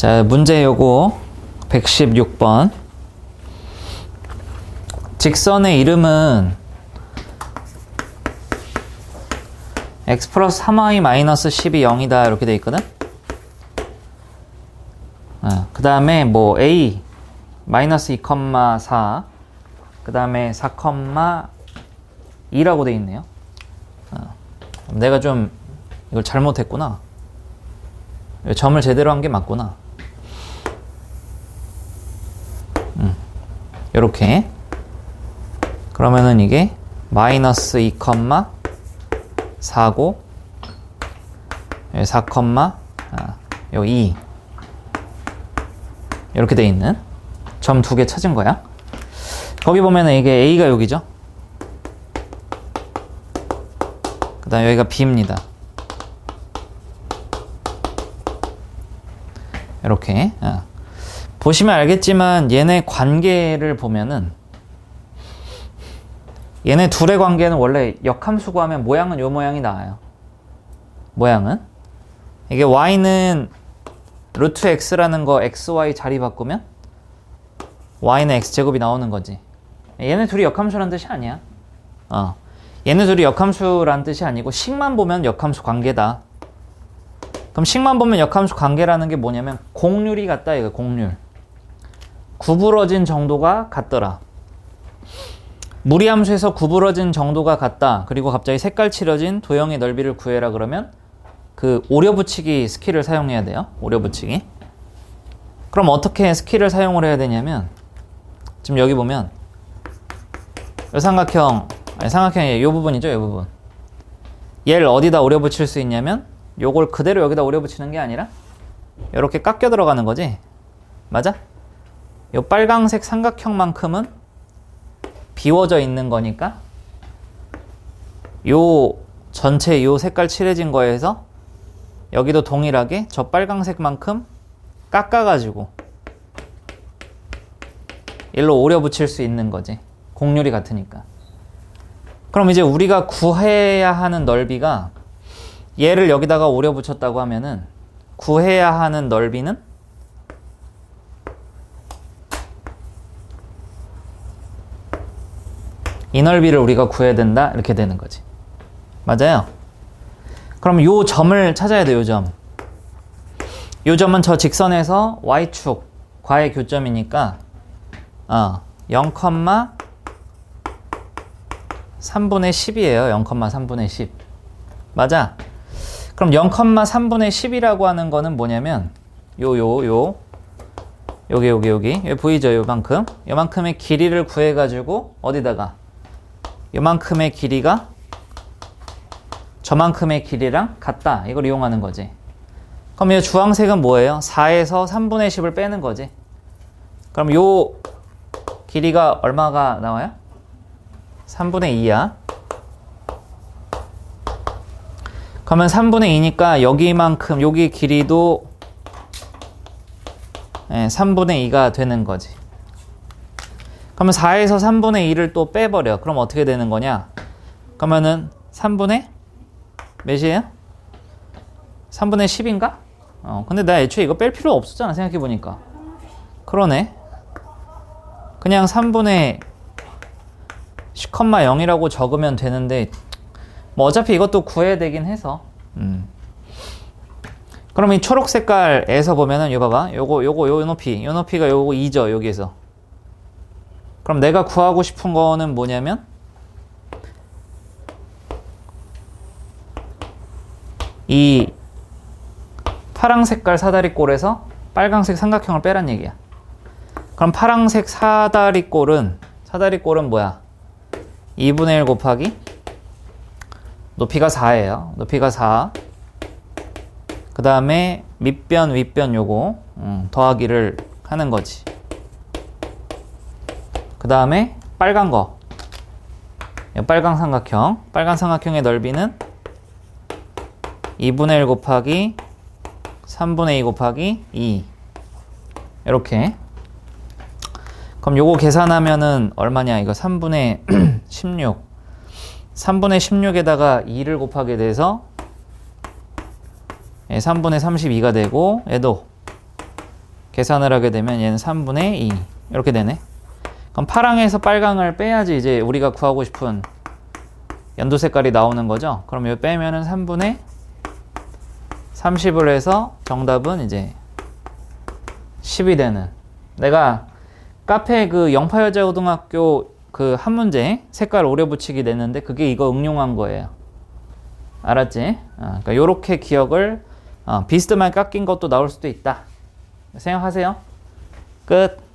자, 문제 요거 116번. 직선의 이름은 x 플러스 3y 마이너스 10이 0이다 이렇게 돼 있거든. 그 다음에 뭐 a 마이너스 2,4 그 다음에 4,2라고 돼 있네요. 어, 내가 좀 이걸 잘못했구나. 점을 제대로 한 게 맞구나. 요렇게. 그러면은 이게 마이너스 2,4고 4, 아, 요 2. 이렇게 돼 있는 점 두 개 찾은 거야. 거기 보면은 이게 A가 여기죠. 그 다음 여기가 B입니다. 이렇게. 어. 보시면 알겠지만 얘네 관계를 보면은 얘네 둘의 관계는 원래 역함수 구하면 모양은 요 모양이 나와요. 모양은. 이게 y는 루트 x라는 거 xy 자리 바꾸면 y는 x제곱이 나오는 거지. 얘네 둘이 역함수란 뜻이 아니야. 어. 얘네 둘이 역함수란 뜻이 아니고 식만 보면 역함수 관계다. 그럼 식만 보면 역함수 관계라는 게 뭐냐면 공률이 같다 이거 공률. 구부러진 정도가 같더라. 무리함수에서 구부러진 정도가 같다. 그리고 갑자기 색깔 칠해진 도형의 넓이를 구해라 그러면 그 오려붙이기 스킬을 사용해야 돼요. 오려붙이기. 그럼 어떻게 스킬을 사용을 해야 되냐면 지금 여기 보면 이 삼각형 아니 삼각형이 이 부분이죠. 이 부분. 얘를 어디다 오려붙일 수 있냐면 요걸 그대로 여기다 오려붙이는 게 아니라 이렇게 깎여 들어가는 거지. 맞아? 요 빨강색 삼각형만큼은 비워져 있는 거니까 요 전체 요 색깔 칠해진 거에서 여기도 동일하게 저 빨강색만큼 깎아가지고 일로 오려 붙일 수 있는 거지. 공률이 같으니까. 그럼 이제 우리가 구해야 하는 넓이가 얘를 여기다가 오려 붙였다고 하면은 구해야 하는 넓이는 이 넓이를 우리가 구해야 된다? 이렇게 되는 거지. 맞아요? 그럼 요 점을 찾아야 돼요 점. 요 점은 저 직선에서 y축 과의 교점이니까 어, 0,3분의 10이에요. 0,3분의 10 맞아? 그럼 0,3분의 10이라고 하는 거는 뭐냐면 요 요 요 여기 여기 여기 여기 보이죠? 요만큼? 요만큼의 길이를 구해 가지고 어디다가 요만큼의 길이가 저만큼의 길이랑 같다. 이걸 이용하는 거지. 그럼 이 주황색은 뭐예요? 4에서 3분의 10을 빼는 거지. 그럼 요 길이가 얼마가 나와요? 3분의 2야. 그러면 3분의 2니까 여기만큼 여기 길이도 3분의 2가 되는 거지. 그러면 4에서 3분의 2를 또 빼버려. 그럼 어떻게 되는 거냐? 그러면은 3분의 몇이에요? 3분의 10인가? 어, 근데 나 애초에 이거 뺄 필요 없었잖아, 생각해보니까. 그러네. 그냥 3분의 10,0이라고 적으면 되는데, 뭐 어차피 이것도 구해야 되긴 해서. 음. 그럼 이 초록 색깔에서 보면은, 요 봐봐. 요거, 요거, 요 높이. 요 높이가 요거 2죠, 여기에서. 그럼 내가 구하고 싶은 거는 뭐냐면, 이 파랑 색깔 사다리꼴에서 빨강색 삼각형을 빼란 얘기야. 그럼 파랑색 사다리꼴은 사다리꼴은 뭐야? 2분의 1 곱하기 높이가 4예요. 높이가 4. 그 다음에 밑변 윗변 요거 음, 더하기를 하는 거지. 그 다음에 빨간 거. 빨강 삼각형. 빨간 삼각형의 넓이는 2분의 1 곱하기 3분의 2 곱하기 2 이렇게 그럼 요거 계산하면은 얼마냐 이거 3분의 16 3분의 16에다가 2를 곱하게 돼서 3분의 예, 32가 되고 얘도 계산을 하게 되면 얘는 3분의 2 이렇게 되네. 그럼 파랑에서 빨강을 빼야지 이제 우리가 구하고 싶은 연두 색깔이 나오는 거죠. 그럼 이거 빼면은 3분의 30을 해서 정답은 이제 10이 되는. 내가 카페 그 영파여자고등학교 그 한 문제 색깔 오려 붙이기 냈는데 그게 이거 응용한 거예요. 알았지? 어, 그러니까 요렇게 기억을 어, 비스듬하게 깎인 것도 나올 수도 있다. 생각하세요. 끝.